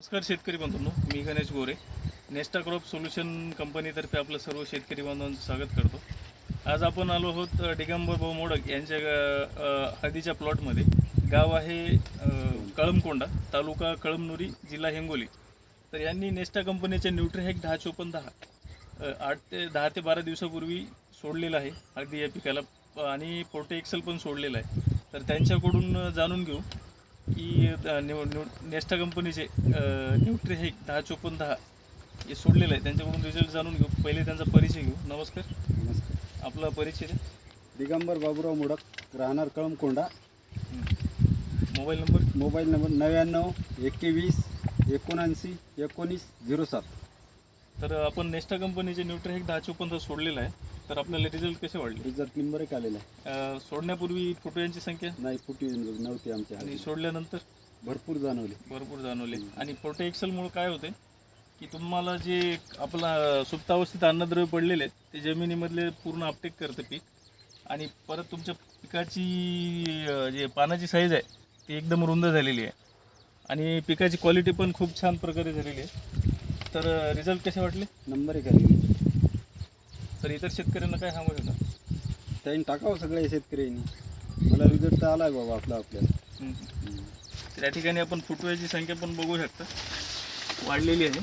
नमस्कार शेतकरी बांधवांनो मी Ganesh Gore. Nesta crop solution कंपनीतर्फे आपलं सर्व शेतकरी बांधवांचं स्वागत करतो. आज आपण आलो आहोत डिगंबर भाऊ मोडक यांच्या हळदीच्या प्लॉटमध्ये. गाव आहे कळमकोंडा तालुका कळमनुरी जिल्हा हिंगोली. तर यांनी नेस्टा कंपनीचे न्यूट्रीहॅक दहा चोपन्न दहा आठ ते दहा ते बारा दिवसापूर्वी सोडलेलं आहे हळदी या पिकाला. आणि पोर्टे एक्सेल पण सोडलेलं आहे. तर त्यांच्याकडून जाणून घेऊ. की नेस्टा कंपनीचे न्यूट्री हे दहा चोपन्न दहा हे सोडलेलं आहे. त्यांच्याकडून रिझल्ट जाणून घेऊ. पहिले त्यांचा परिचय घेऊ. नमस्कार. नमस्कार. आपला परिचय द्या. दिगंबर बाबूराव मोडक राहणार Kalamkonda. Mobile number? Mobile number नव्याण्णव एक्केवीस एकोणऐंशी एकोणीस झिरो सात. तर आपण नेस्टा कंपनीचे न्यूट्री हे दहा चोपन्न सोडलेलं आहे. तर आपल्याला रिझल्ट कसे वाढले? रिझल्ट नंबर एक आलेला आहे. अ, सोडण्यापूर्वी फोटो यांची संख्या? नाही फुटी नव्हती आमच्या आणि हाती. सोडल्यानंतर? भरपूर जाणवले. भरपूर जाणवले. आणि फोटो एक्सेलमुळे काय होते? की तुम्हाला जे आपला सुप्तावस्थेत अन्नद्रव्य पडलेले आहेत ते जमिनीमधले पूर्ण अपटेक करतं पीक. आणि परत तुमच्या पिकाची अं, जे पानाची साईज आहे ती एकदम रुंद झालेली आहे. आणि पिकाची क्वालिटी पण खूप छान प्रकारे झालेली आहे. तर रिझल्ट कसे वाटले? नंबर एक आले तर इतर शेतकऱ्यांना काय सांगू शकता? त्यांनी टाकावं सगळ्या शेतकऱ्यांनी. मला रिझल्ट तर आला बाबा आपला आपल्याला. त्या ठिकाणी आपण फुटव्याची संख्या पण बघू शकता. वाढलेली आहे.